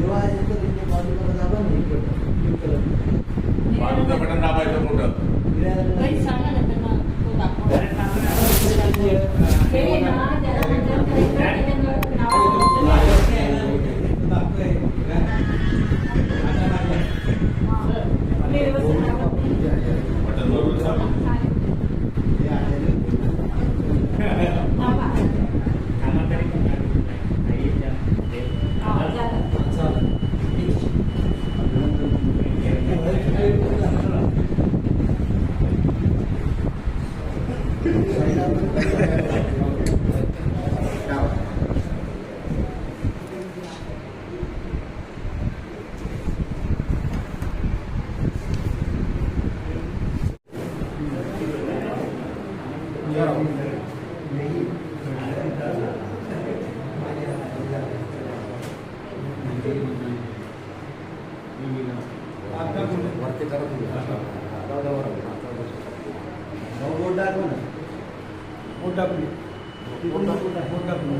另外，这 dua, tiga. Gracias. డబ్బులు మూడు డబ్బులు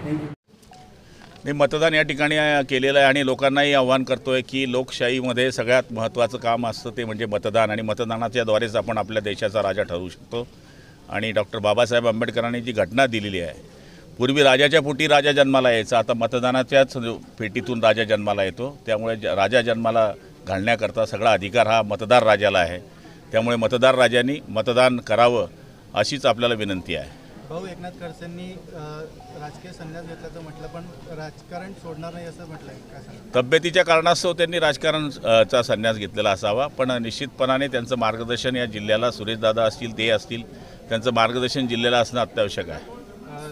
Thank you. मी मतदान या ठिकाणी केलेलं आहे आणि लोकांनाही आव्हान आहे की लोकशाहीमध्ये सगळ्यात महत्त्वाचं काम असतं ते म्हणजे मतदान आणि मतदानाच्याद्वारेच आपण आपल्या देशाचा राजा ठरवू शकतो. आणि डॉक्टर बाबासाहेब आंबेडकरांनी जी घटना दिलेली आहे पूर्वी राजाच्या पोटी राजा जन्माला यायचा आता मतदानाच्याच पेटीतून राजा जन्माला येतो. त्यामुळे ज- राजा जन्माला घालण्याकरता सगळा अधिकार हा मतदार राजाला आहे. त्यामुळे मतदार राजांनी मतदान करावं अशीच आपल्याला विनंती आहे. भाऊ एकनाथ खडसेंनी राजकीय संन्यास घेतल्याचं म्हटलं पण राजकारण सोडणार नाही असं सांगा तब्येतीच्या कारणास्तव त्यांनी राजकारण अ, चा संन्यास घेतलेला असावा पण निश्चितपणाने त्यांचं मार्गदर्शन या जिल्ह्याला सुरेशदादा असतील ते असतील त्यांचं मार्गदर्शन जिल्ह्याला असणं अत्यावश्यक आहे.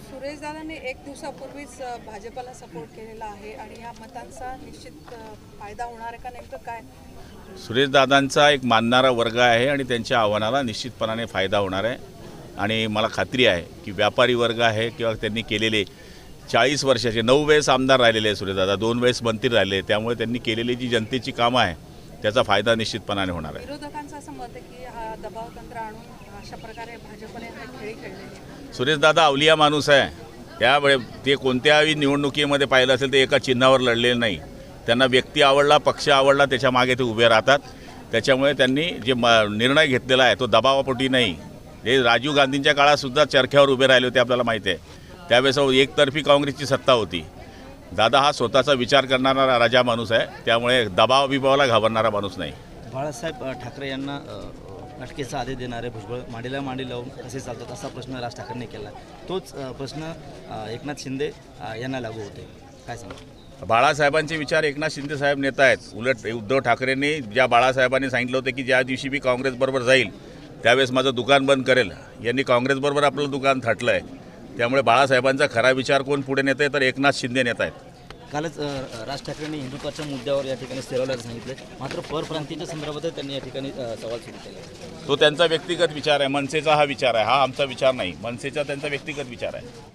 सुरेश दादांनी एक दिवसापूर्वीच भाजपला सपोर्ट केलेला आहे आणि या मतांचा निश्चित फायदा होणार आहे का नेमकं काय? सुरेशदादांचा एक मानणारा वर्ग आहे आणि त्यांच्या आव्हानाला निश्चितपणाने फायदा होणार आहे. आणि मला खात्री आहे की व्यापारी वर्ग आहे किंवा त्यांनी केलेले चाळीस वर्षाचे नऊ वेळेस आमदार राहिलेले आहे सुरेशदादा दोन वेळेस मंत्री राहिले त्यामुळे त्यांनी केलेली जी जनतेची कामं आहे त्याचा फायदा निश्चितपणाने होणार आहे. सुरेशदादा अवलिया माणूस आहे. त्यावेळे ते कोणत्याही निवडणुकीमध्ये पाहिलं असेल ते एका चिन्हावर लढलेले नाही. त्यांना व्यक्ती आवडला पक्ष आवडला त्याच्यामागे ते उभे राहतात. त्याच्यामुळे त्यांनी जे म निर्णय घेतलेला आहे तो दबावापोटी नाही. हे राजीव गांधींच्या काळात सुद्धा चरख्यावर उभे राहिले होते आपल्याला माहिती आहे. त्यावेळेस एकतर्फी काँग्रेसची सत्ता होती. दादा हा स्वतःचा विचार करणारा राजा माणूस आहे. त्यामुळे दबाव बिबावाला घाबरणारा माणूस नाही. बाळासाहेब ठाकरे यांना अटकेचा आदेश देणारे भुजबळ मांडीला मांडी लावून कसे चालतात असा प्रश्न राज ठाकरेंनी केला. तोच प्रश्न एकनाथ शिंदे यांना लागू होते. काय सांगा? बाळासाहेबांचे विचार एकनाथ शिंदे साहेब नेता आहेत. उलट उद्धव ठाकरेंनी ज्या बाळासाहेबांनी सांगितलं होतं की ज्या दिवशी मी काँग्रेसबरोबर जाईल त्यावेळेस माझं दुकान बंद करेल. यांनी काँग्रेसबरोबर आपलं दुकान थाटलं आहे त्यामुळे बाळासाहेबांचा खरा विचार कोण पुढे नेत आहे तर एकनाथ शिंदे नेत आहेत. कालच राज ठाकरेंनी हिंदुत्वाच्या मुद्द्यावर या ठिकाणी स्थिरवल्याचं सांगितलं. मात्र परप्रांतीच्या संदर्भात त्यांनी या ठिकाणी सवाल सुरू केला. तो त्यांचा व्यक्तिगत विचार आहे मनसेचा हा विचार आहे. हा आमचा विचार नाही. मनसेचा त्यांचा व्यक्तिगत विचार आहे.